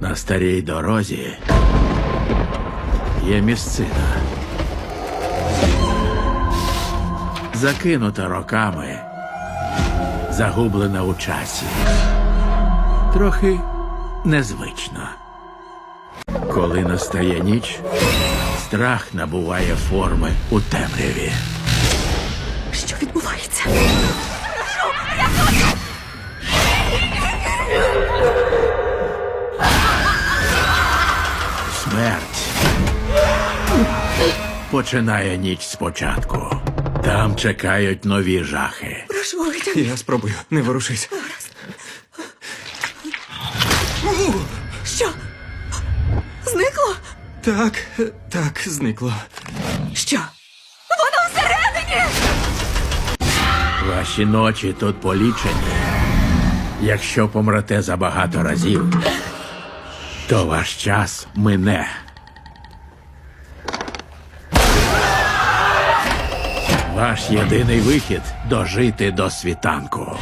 На старій дорозі є місцина. Закинута роками, загублена у часі. Трохи незвично. Коли настає ніч, страх набуває форми у темряві. Смерть починає ніч спочатку. Там чекають нові жахи. Прошу, витягни. Я спробую, не ворушись. Що? Зникло? Так, так, зникло. Що? Воно всередині! Ваші ночі тут полічені. Якщо помрете забагато разів, то ваш час мине. Ваш єдиний вихід дожити до світанку.